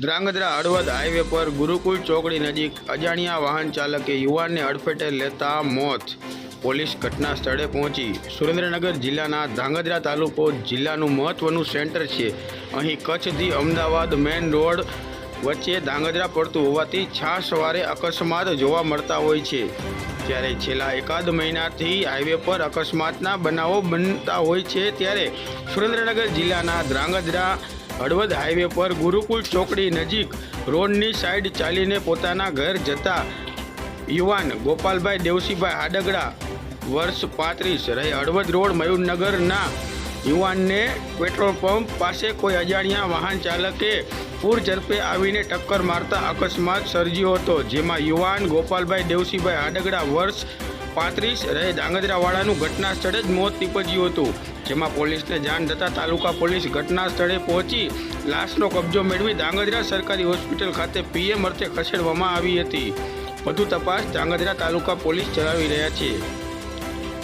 Dhrangadhra Halvad highway પર ગુરુકુલ ચોકડી નજીક અજાણ્યા વાહન ચાલકે યુવાનને અડફેટે લેતા મોત. પોલીસ ઘટના સ્થળે પહોંચી. સુરેન્દ્રનગર જિલ્લાના ધ્રાંગધ્રા તાલુકો જિલ્લાનું મહત્વનું સેન્ટર છે. અહીં કચ્છથી અમદાવાદ મેન રોડ વચ્ચે ધ્રાંગધ્રા પડતું હોવાથી છા સવારે અકસ્માત જોવા મળતા હોય છે. ત્યારે છેલ્લા એકાદ મહિનાથી હાઈવે પર અકસ્માતના બનાવો બનતા હોય છે ત્યારે સુરેન્દ્રનગર જિલ્લાના ધ્રાંગધ્રા હળવદ હાઈવે પર ગુરુકુલ ચોકડી નજીક રોડની સાઈડ ચાલીને પોતાના ઘર જતા યુવાન ગોપાલભાઈ દેવસીભાઈ હાડગડા, વર્ષ પાંત્રીસ, રહે હળવદ રોડ મયુરનગરના યુવાનને પેટ્રોલ પંપ પાસે કોઈ અજાણ્યા વાહન ચાલકે પૂર ઝડપે આવીને ટક્કર મારતા અકસ્માત સર્જ્યો હતો, જેમાં યુવાન ગોપાલભાઈ દેવસીભાઈ હાડગડા, વર્ષ પાંત્રીસ, રહે ધાંગધ્રાવાળાનું ઘટના સ્થળે જ મોત નીપજ્યું હતું. જેમાં પોલીસને જાણ થતાં તાલુકા પોલીસ ઘટના સ્થળે પહોંચી લાશનો કબજો મેળવી ધાંગધ્રા સરકારી હોસ્પિટલ ખાતે પીએમ અર્થે ખસેડવામાં આવી હતી. વધુ તપાસ ધાંગધ્રા તાલુકા પોલીસ ચલાવી રહ્યા છે.